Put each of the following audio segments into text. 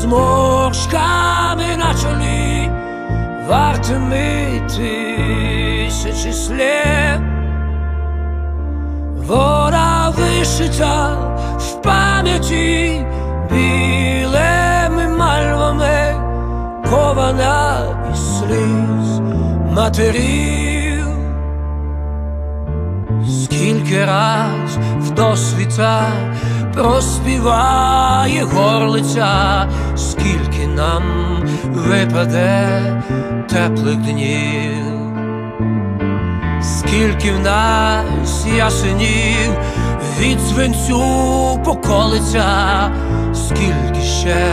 зморшками на чолі, вартими тисячі слів. Вона вишита в пам'яті білими мальвами, кована із сліз матерів. Скільки раз в досвіта проспіває горлиця, скільки нам випаде теплих днів, скільки в нас ясенів від свинцю поколиться, скільки ще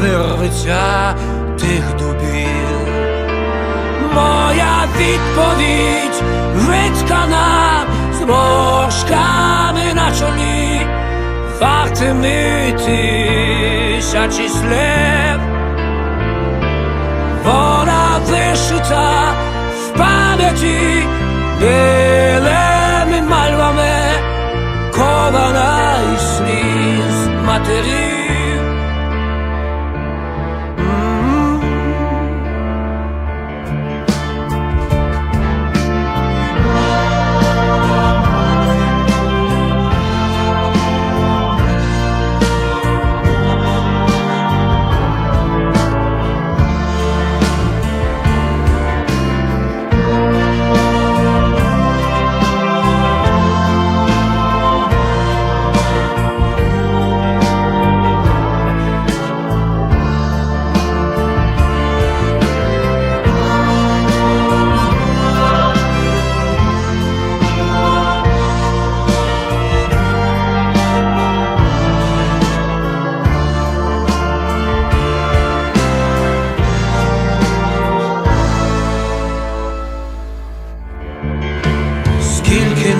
вирветься тих дубів. Моя відповідь виткана зморшками на чолі, вартими тисячі слів. Вона вишита в пам'яті білими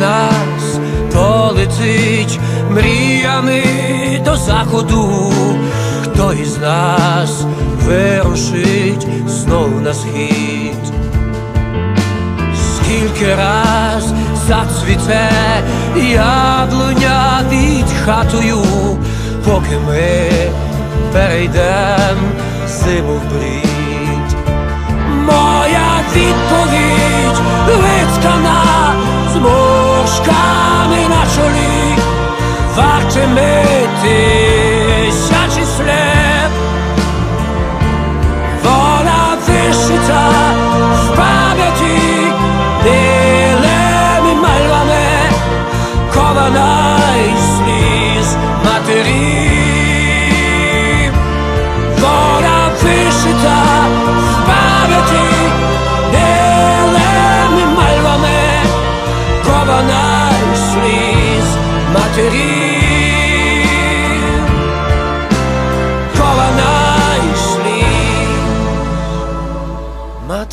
Нас полетить мріями до заходу, хто із нас вирушить знов на схід, скільки раз зацвіте яблуня від хатою, поки ми перейдем зиму в брід. Моя відповідь зморшками на чолі, вартими тисячі слів. Вона вишита в пам'яті білими мальвами, кована із сліз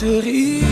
Кована із сліз матерів.